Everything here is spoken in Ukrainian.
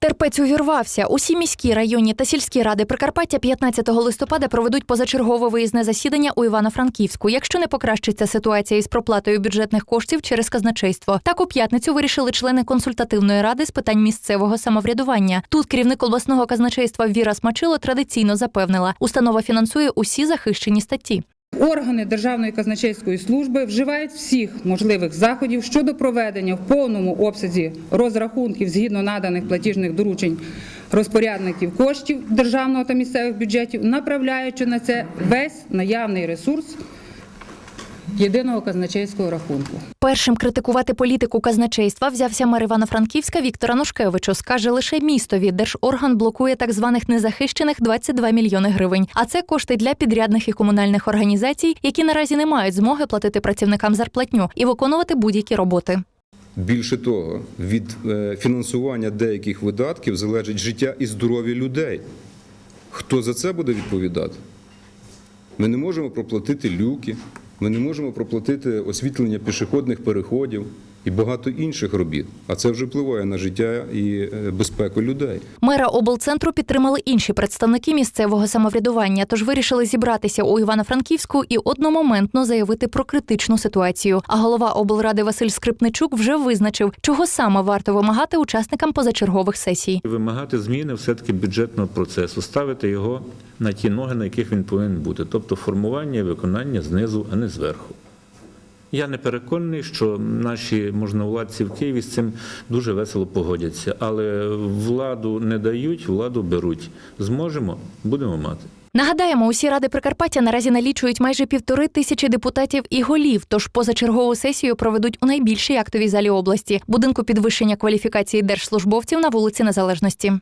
Терпець увірвався. Усі міські, районні та сільські ради Прикарпаття 15 листопада проведуть позачергове виїзне засідання у Івано-Франківську, якщо не покращиться ситуація із проплатою бюджетних коштів через казначейство. Так у п'ятницю вирішили члени консультативної ради з питань місцевого самоврядування. Тут керівник обласного казначейства Віра Смачило традиційно запевнила, установа фінансує усі захищені статті. Органи Державної казначейської служби вживають всіх можливих заходів щодо проведення в повному обсязі розрахунків згідно наданих платіжних доручень розпорядників коштів державного та місцевих бюджетів, направляючи на це весь наявний ресурс єдиного казначейського рахунку. Першим критикувати політику казначейства взявся мер Івано-Франківська Віктора Нушкевичу. Скаже, лише містові держорган блокує так званих незахищених 22 мільйони гривень. А це кошти для підрядних і комунальних організацій, які наразі не мають змоги платити працівникам зарплатню і виконувати будь-які роботи. Більше того, від е, фінансування деяких видатків залежить життя і здоров'я людей. Хто за це буде відповідати? Ми не можемо проплатити люки, ми не можемо проплатити освітлення пішохідних переходів і багато інших робіт. А це вже впливає на життя і е, безпеку людей. Мера облцентру підтримали інші представники місцевого самоврядування, тож вирішили зібратися у Івано-Франківську і одномоментно заявити про критичну ситуацію. А голова облради Василь Скрипничук вже визначив, чого саме варто вимагати учасникам позачергових сесій. Вимагати зміни все-таки бюджетного процесу, ставити його на ті ноги, на яких він повинен бути, тобто формування і виконання знизу, а не зверху. Я не переконаний, що наші можновладці в Києві з цим дуже весело погодяться, але владу не дають, владу беруть. Зможемо, будемо мати. Нагадаємо, усі ради Прикарпаття наразі налічують майже півтори тисячі депутатів і голів. Тож позачергову сесію проведуть у найбільшій актовій залі області будинку підвищення кваліфікації держслужбовців на вулиці Незалежності.